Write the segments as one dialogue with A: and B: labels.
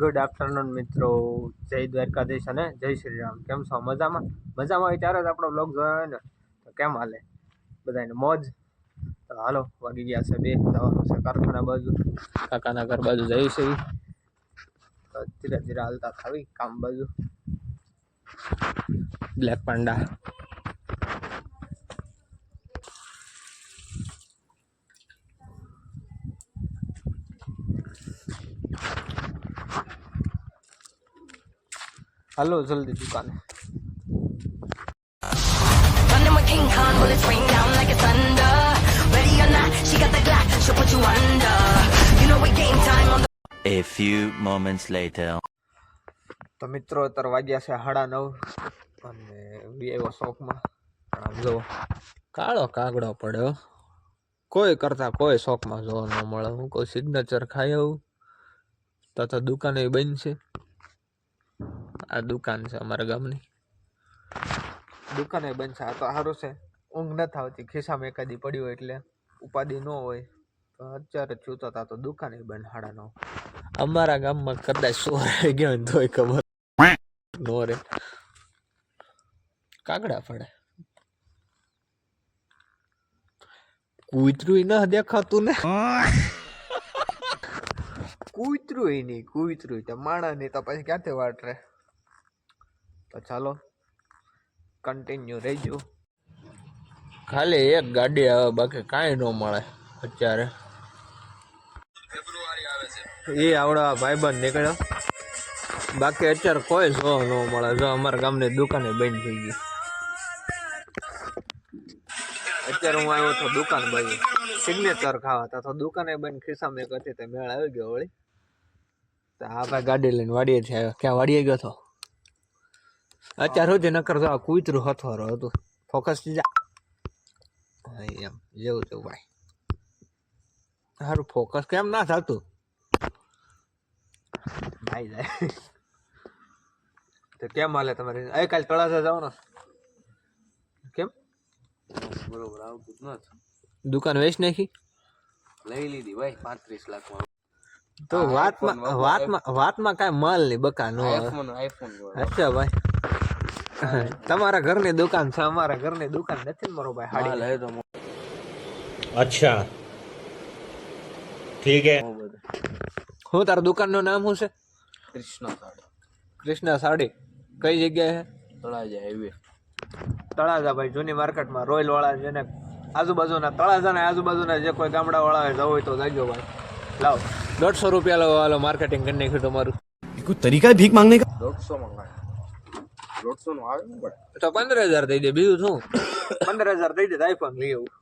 A: Good afternoon મિત્રો. જય દ્વારકાધીશ અને જય શ્રી રામ કેમ છો? મજામાં? મજામાં ત્યારે જ આપણો બ્લોગ જોયો ને? તો કેમ હાલે? બધાને મોજ? તો હાલો, વાગી ગયા છે બે. જવાનું છે કારખાના બાજુ. કાકાના ઘર બાજુ જઈ છે તો ધીરે ધીરે હાલતા થાવી કામ બાજુ. બ્લેક પાંડા time જલ્દી દુકાને.
B: A few moments later.
A: તો મિત્રો અત્યારે વાગ્યા છે સાડા નવ અને એવો શોખમાં. આમ જો કાળો કાગડો પડ્યો. કોઈ કરતા કોઈ શોખમાં જોવા ન મળે. હું કોઈ સિગ્નેચર ખાઈ આવું તથા દુકાને બંધ છે. આ દુકાન છે અમારા ગામની. દુકાને બંધ છે. આ તો સારું છે. ઊંઘ નથી આવતી ખિસ્સામાં એકાદી પડી હોય એટલે ઉપાધિ ન હોય. તો અત્યારે છૂતો તા તો દુકાને બંધ સાડા નવ. અમારા ગામમાં કદાચ સોરાઈ ગયો ને તોય ખબર. નો રે કાગડા પડે કૂતરું ન દેખાતું ને. કૂતરું નહીં. કૂતરું તો માણસ નહીં તો પછી ક્યાંથી વાટ રે તો ચાલો કન્ટિન્યુ રહેજો ખાલી એક ગાડી આવે બાકી કાંઈ ન મળે અત્યારે. એ આવડો ભાઈબંધ નીકળ્યો. બાકી અત્યારે કોઈ જો ન મળે જો અમારા ગામની દુકાને બંધ થઈ ગઈ. અત્યારે હું આવ્યો તો દુકાન બાજુ. સિગ્નેચર ખાવા તા તો દુકાને બંધ ખિસ્સામાં એક હતી તે મેળ આવી ગયો વળી. તો આ ભાઈ ગાડી લઈને વાડીએ છે ક્યાં વાડીએ ગયો તો? અત્યાર સુધી નકર તો આ કૂતરું હથવારો હતું. ફોકસ જા એમ જેવું તેવું ભાઈ. સારું ફોકસ કેમ ના થતું? ભાઈ જાય. તો કેમ હાલે તમારે? એ કાલ તળાજા જવાનો. કેમ?
C: બરોબર આવતું જ નથી
A: દુકાન વેચ નાખી?
C: લઈ લીધી ભાઈ પાંત્રીસ લાખમાં.
A: તો વાતમાં વાતમાં વાતમાં કાંઈ માલ નહીં બકા નો
C: આઈફોન આઈફોન
A: અચ્છા ભાઈ. તમારા ઘરની દુકાન છે અમારા ઘરની દુકાન નથી મારો ભાઈ
C: હાડી લે તો
D: અચ્છા.
C: ઠીક હે.
A: હું તારા દુકાનનું નામ શું છે?
C: કૃષ્ણ સાડી.
A: કૃષ્ણ સાડી. કઈ જગ્યાએ છે?
C: તળાજા હાઈવે
A: તળાજા ભાઈ જૂની માર્કેટમાં રોયલ વાળા છે ને આજુબાજુના તળાજાના આજુબાજુના જે કોઈ ગામડા વાળા જવું હોય તો જાજો ભાઈ. લાવ. દોઢસો રૂપિયા લો માર્કેટિંગ કરીને નાખ્યું તમારું.
D: કોઈ તરીકા ભીખ માંગને કા
C: દોઢસો મંગાયા દોઢસો નું આવે ને પણ
A: તો પંદર હજાર દઈ દે બીજું શું? પંદર હજાર દઈ દે આઈફોન લઈ આવું.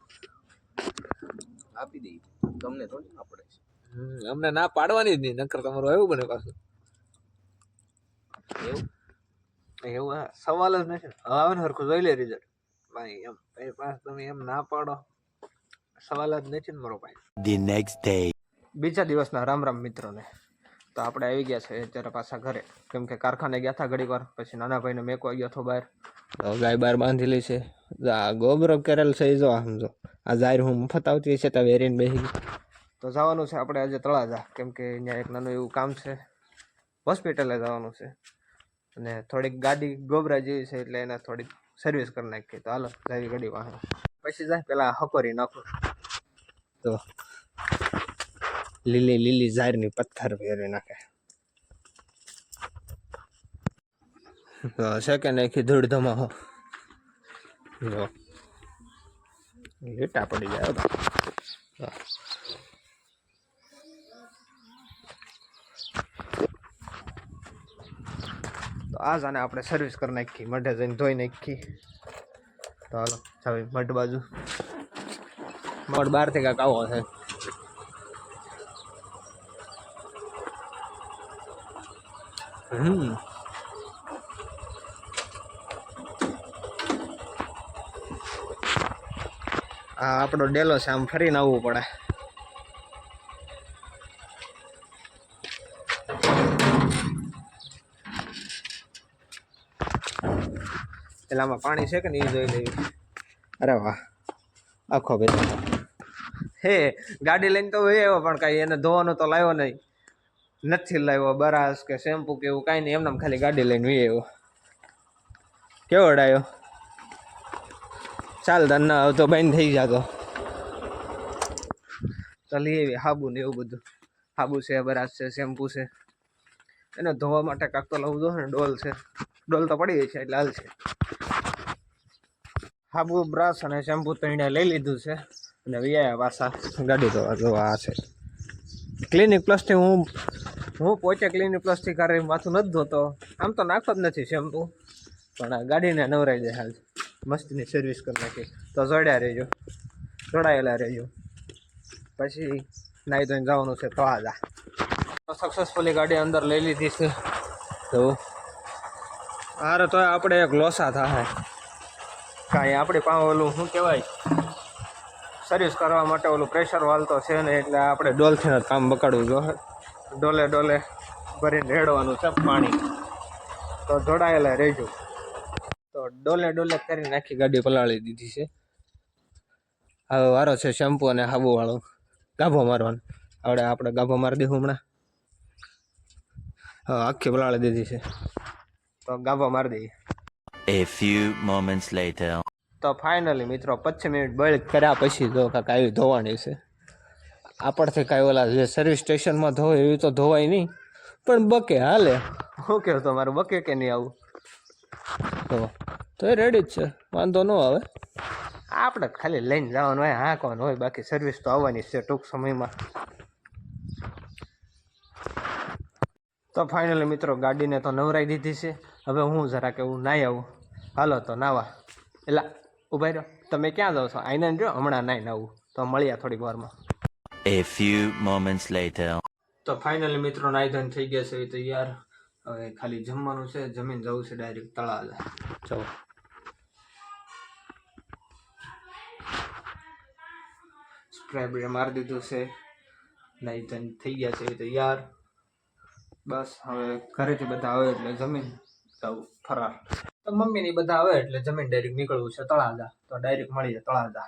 C: આપી દઈ તમને થોડી ના પડે છે.
A: અમને ના પાડવાની જ નહીં નકર તમારું એવું બને પાછું.
C: એવું?
A: એવું હા. સવાલ જ નથી. હવે આવે ને હરખું જોઈ લે રિઝલ્ટ ભાઈ એમ એ પાસ તમે એમ ના પાડો. સવાલ જ નથી ને મારો ભાઈ.
B: ધી નેક્સ્ટ ડે
A: બીજા દિવસના રામ રામ મિત્રોને. તો આપણે આવી ગયા છે અત્યારે પાછા ઘરે. કેમ કે કારખાને ગયા હતા ઘડી વાર પછી નાના ભાઈને મેકો ગયો હતો બહાર. તો ગાય બહાર બાંધેલી છે. આ ગોબરો કરેલ છે એ જો સમજો આ જાહેર હું મફત આવતી છે ત્યાં વેરીને બેસી તો જવાનું છે આપણે આજે તળાજા. કેમ કે અહીંયા એક નાનું એવું કામ છે. હોસ્પિટલે જવાનું છે. અને થોડીક ગાડી ગોબરા જેવી છે એટલે એને થોડીક સર્વિસ કરી નાખી તો હાલો જાવી ઘડી વાહે પછી જાય પેલા હકોરી નાખો. તો લીલી લીલી ઝાડની પથ્થર ફેરવી નાખે. તો કે નાખી ધૂળ ધમાહો? જો. લીટા પડી જાય. તો આ જાને આપણે સર્વિસ કરી નાખી મઢે જઈને ધોઈ નાખી તો હાલો ચાવી મઢ બાજુ. મઢ બહારથી કાંક આવો છે હમ. આ આપણો ડેલો છે, આમ ફરીને આવવું પડે. પેલામાં પાણી છે કે નહીં જોઈ લેવી અરે વાહ. આખો ભાઈ હે, ગાડી લઈને તો એવો પણ કાંઈ એને ધોવાનું તો લાવ્યો નહીં. નથી લાવ્યો, બરાસ કે શેમ્પુ કે એવું કાંઈ નહીં એમને ખાલી ગાડી લઈને વી આવ્યો કેવો ડાયો? ચાલ તને ના તો બંધ થઈ જાતો તો. આવી હાબુ ને એવું બધું. હાબુ છે, બરાસ છે, શેમ્પુ છે. એને ધોવા માટે કાંક તો લઉં ને, ડોલ છે. ડોલ તો પડી છે, એટલે હાલ છે. હાબુ, બ્રશ અને શેમ્પુ તો એને લઈ લીધું છે. અને વ્યાયા પાછા ગાડી ધોવા ધોવા છે. ક્લિનિક પ્લસથી હું હું પોચે ક્લિનિક પ્લસથી કરે માથું નથી ધોતો. આમ તો નાખતો જ નથી શેમ્પુ. પણ ગાડીને નવરાઈ દે હાલ. મસ્તની સર્વિસ કરી નાખી. તો જોડ્યા રહેજો. જોડાયેલા રહેજો. પછી નાહી ધોઈને જવાનું છે તો આજા સક્સેસફુલી ગાડી અંદર લઈ લીધી છે. તો હારે તો આપણે એક લોસા થાય. કાંઈ આપણી પાસે ઓલું શું કહેવાય? સર્વિસ કરવા માટે ઓલું પ્રેશર વાલ તો છે ને એટલે આપણે ડોલથી જ કામ બકાડવું જોઈએ. ડોલે ડોલે ભરીને રેડવાનું છે પાણી. તો જોડાયેલા રહેજો. તો ડોલે ડોલે કરીને આખી ગાડી પલાળી દીધી છે. હવે વારો છે શેમ્પુ અને હાબુ વાળો ગાભો મારવાનો. આવડે આપણે ગાભો મારી દઈશું હમણાં. હા આખી પલાળી દીધી છે. તો ગાભો મારી દઈએ.
B: A few moments later.
A: તો ફાઇનલી મિત્રો પચીસ મિનિટ બળ કર્યા પછી જો કાંઈક આવી ધોવાની છે. આપણથી કાંઈ ઓલા જે સર્વિસ સ્ટેશનમાં ધોવે એવી તો ધોવાય નહીં. પણ બકે હાલે. હું કહેવું તમારે બકે કે નહીં આવું? તો તો એ રેડી જ છે. વાંધો ન આવે. આપણે ખાલી લઈને જવાનું હોય હાંકવાનું હોય બાકી સર્વિસ તો આવવાની જ છે ટૂંક સમયમાં. તો ફાઇનલી મિત્રો ગાડીને તો નવરાઈ દીધી છે. હવે હું જરાક એવું નાઈ આવું. હાલો તો નાવા. એટલે ઊભા રહ્યો. તમે ક્યાં જાઓ છો? આઈને જો હમણાં નાઈ આવું. તો મળ્યા થોડીક વારમાં.
B: A few moments later.
A: તો ફાઇનલી મિત્રો નાઈ થઈ ગયા છે તૈયાર. હવે ખાલી જમવાનું છે, જમીન જવું છે ડાયરેક્ટ તળાજા ચલો. સ્પ્રે મારી દીધું છે. નાઈ થઈ ગયા છે તૈયાર. બસ, હવે ઘરેથી બધા આવે એટલે જમીન જવું, ફરાર. તો મમ્મીની બધા આવે એટલે જમીન ડાયરેક્ટ નીકળવું છે તળાજા. તો ડાયરેક્ટ મળીએ તળાજા.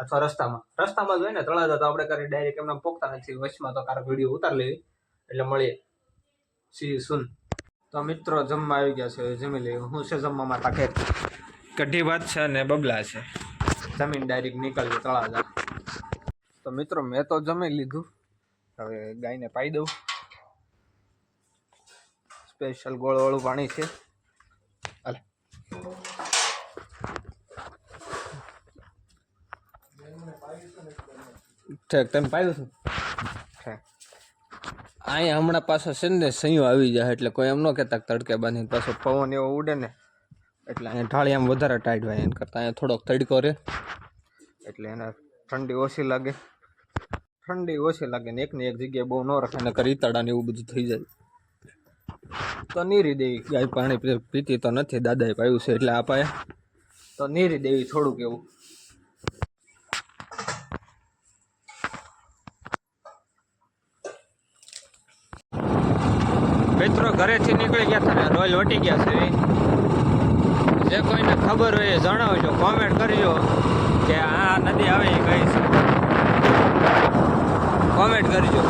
A: અથવા રસ્તામાં. રસ્તામાં જ હોય ને તળાજા તો આપણે કરી ડાયરેક્ટ એમને પોકતા નથી. વચમાં તો કારક વીડિયો ઉતાર લેવી. એટલે મળીએ. સી સુન તો મિત્રો જમવા આવી ગયા છે. જમી લઈએ. હું છે જમવામાં તાકે કઢી ભાત છે અને બબલા છે. જમીન ડાયરેક્ટ નીકળીએ તળાજા તો મિત્રો મેં તો જમી લીધું. હવે ગાયને પાઈ દઉં. સ્પેશિયલ ગોળવાળું પાણી છે હાલે ઠીક, તમે પાયું છું? અહીંયા હમણાં પાછો છે ને સૈયો આવી જાય એટલે કોઈ એમ ન કહેતા તડકે બાંધીને પાછો પવન એવો ઉડે ને, એટલે અહીંયા ઢાળી આમ વધારે ટાઈટ હોય એને કરતાં. અહીંયા થોડોક તડકો રહે. એટલે એને ઠંડી ઓછી લાગે. ઠંડી ઓછી લાગે ને એકની એક જગ્યાએ બહુ ન રાખે ને કરી તડા ને એવું બધું થઈ જાય. તો નીરી દેવી ગાય પાણી પીતી તો નથી, દાદાએ પાયું છે એટલે આપાય તો નીરી દેવી થોડુંક એવું. મિત્રો ઘરેથી નીકળી ગયા હતા ને રોયલ વટી ગયા છે. જે કોઈને ખબર હોય એ જણાવજો કોમેન્ટ કરજો કે આ નદી આવે એ કઈ છે કોમેન્ટ કરજો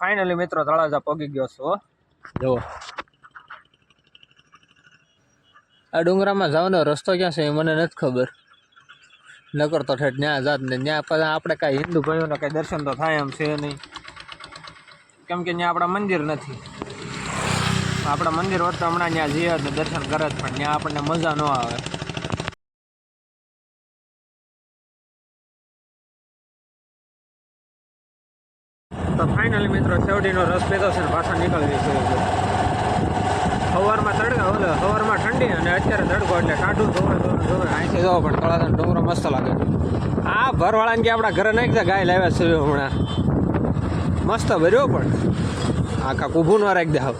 A: ફાઇનલી મિત્રો તળાજા પગી ગયો છો જુઓ. આ ડુંગરામાં જવાનો રસ્તો ક્યાં છે એ મને નથી ખબર. નકર તો ઠેઠ ત્યાં જાત ને ત્યાં પછી આપણે કાંઈ હિન્દુ ભાઈઓને કાંઈ દર્શન તો થાય એમ છે નહીં. કેમ કે ત્યાં આપણા મંદિર નથી. આપણા મંદિર હોત હમણાં ત્યાં જઈએ તો દર્શન કરે જ, પણ ત્યાં આપણને મજા ન આવે. તો ફાઇનલી મિત્રો છેવટીનો રસ પેદો છે પાછા નીકળવી છે સવારમાં તડકા, ઓલે સવારમાં ઠંડી અને અત્યારે તડકો એટલે ટાઢું ધોવે ધોવે ધોવે અહીંથી જવો પણ તળાજાનો ડુંગરો મસ્ત લાગે. આ ભરવાળાને કે આપણા ઘરે નાખી ગાય લાવ્યા છે હમણાં. મસ્ત ભર્યો પણ. આખા ઊભું ન રાખી દે હાવ.